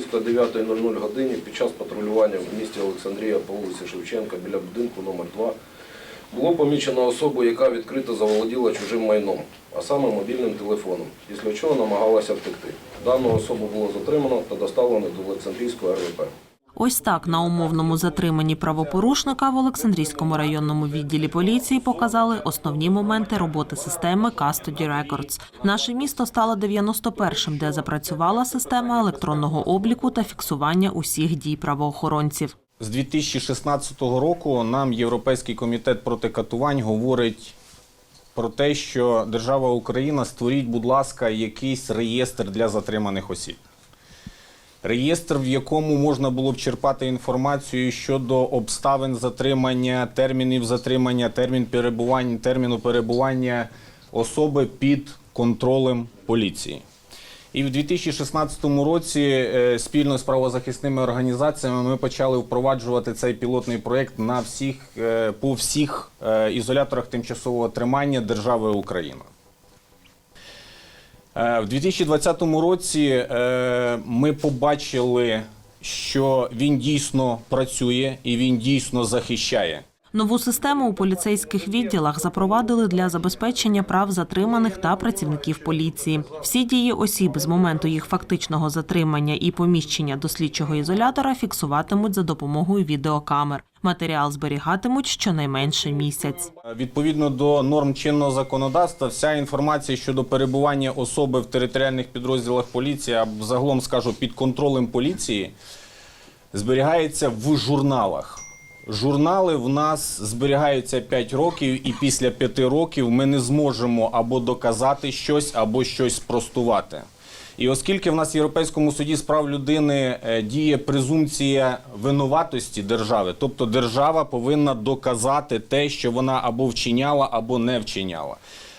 близько 9.00 годині під час патрулювання в місті Олександрія по вулиці Шевченка біля будинку номер 2 було помічено особу, яка відкрито заволоділа чужим майном, а саме мобільним телефоном, після чого намагалася втекти. Дану особу було затримано та доставлено до Олександрійської РВП. Ось так на умовному затриманні правопорушника в Олександрійському районному відділі поліції показали основні моменти роботи системи Custody Records. Наше місто стало 91-м, де запрацювала система електронного обліку та фіксування усіх дій правоохоронців. З 2016 року нам Європейський комітет проти катувань говорить про те, що держава Україна створіть, будь ласка, якийсь реєстр для затриманих осіб. Реєстр, в якому можна було б черпати інформацію щодо обставин затримання, термінів затримання, термін перебування, терміну перебування особи під контролем поліції. І в 2016 році е, спільно з правозахисними організаціями ми почали впроваджувати цей пілотний проєкт на всіх е, по всіх е, ізоляторах тимчасового тримання держави Україна. Е, В 2020 році е, ми побачили, що він дійсно працює і він дійсно захищає. Нову систему у поліцейських відділах запровадили для забезпечення прав затриманих та працівників поліції. Всі дії осіб з моменту їх фактичного затримання і поміщення до слідчого ізолятора фіксуватимуть за допомогою відеокамер. Матеріал зберігатимуть щонайменше місяць. Відповідно до норм чинного законодавства, вся інформація щодо перебування особи в територіальних підрозділах поліції, або загалом скажу під контролем поліції, зберігається в журналах. Журнали в нас зберігаються 5 років, і після 5 років ми не зможемо або доказати щось, або щось спростувати. І оскільки в нас в Європейському суді з прав людини е, діє презумпція винуватості держави, тобто держава повинна доказати те, що вона або вчиняла, або не вчиняла.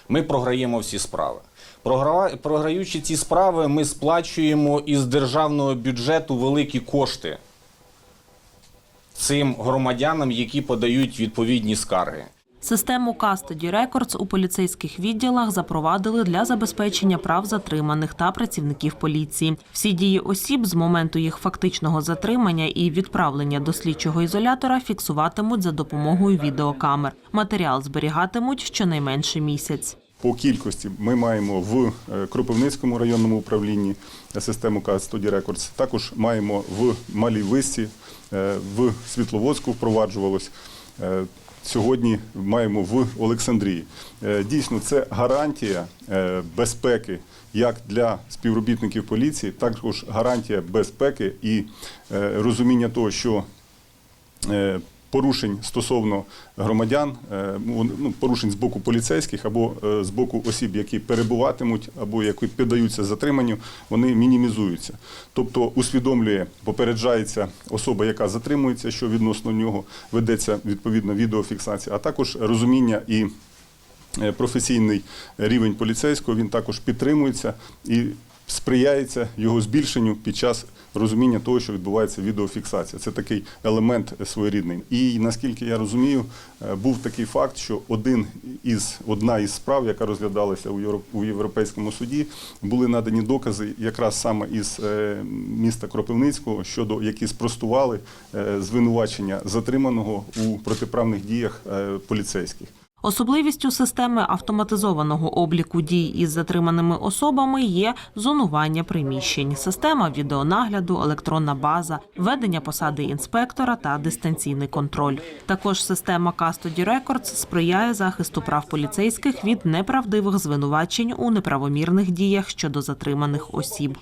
Ми програємо всі справи. Програ- Програючи ці справи, ми сплачуємо із державного бюджету великі кошти цим громадянам, які подають відповідні скарги. Систему Custody Records у поліцейських відділах запровадили для забезпечення прав затриманих та працівників поліції. Всі дії осіб з моменту їх фактичного затримання і відправлення до слідчого ізолятора фіксуватимуть за допомогою відеокамер. Матеріал зберігатимуть щонайменше місяць. По кількості ми маємо в е, Кропивницькому районному управлінні систему КАЗ Custody Records. Також маємо в Малій Висці, е, в Світловодську впроваджувалось. Е, Сьогодні маємо в Олександрії. Е, Дійсно, це гарантія е, безпеки як для співробітників поліції, також гарантія безпеки і е, розуміння того, що е, порушень стосовно громадян, е, ну, порушень з боку поліцейських або е, з боку осіб, які перебуватимуть або які піддаються затриманню, вони мінімізуються. Тобто усвідомлює, попереджається особа, яка затримується, що відносно нього ведеться відповідна відеофіксація, а також розуміння і е, професійний рівень поліцейського він також підтримується і сприяється його збільшенню під час розуміння того, що відбувається відеофіксація. Це такий елемент своєрідний. І наскільки я розумію, е, був такий факт, що один із одна із справ, яка розглядалася у Євро- європейському суді, були надані докази якраз саме із е, міста Кропивницького, щодо які спростували е, звинувачення затриманого у протиправних діях поліцейських. Особливістю системи автоматизованого обліку дій із затриманими особами є зонування приміщень, система відеонагляду, електронна база, ведення посади інспектора та дистанційний контроль. Також система Custody Records сприяє захисту прав поліцейських від неправдивих звинувачень у неправомірних діях щодо затриманих осіб.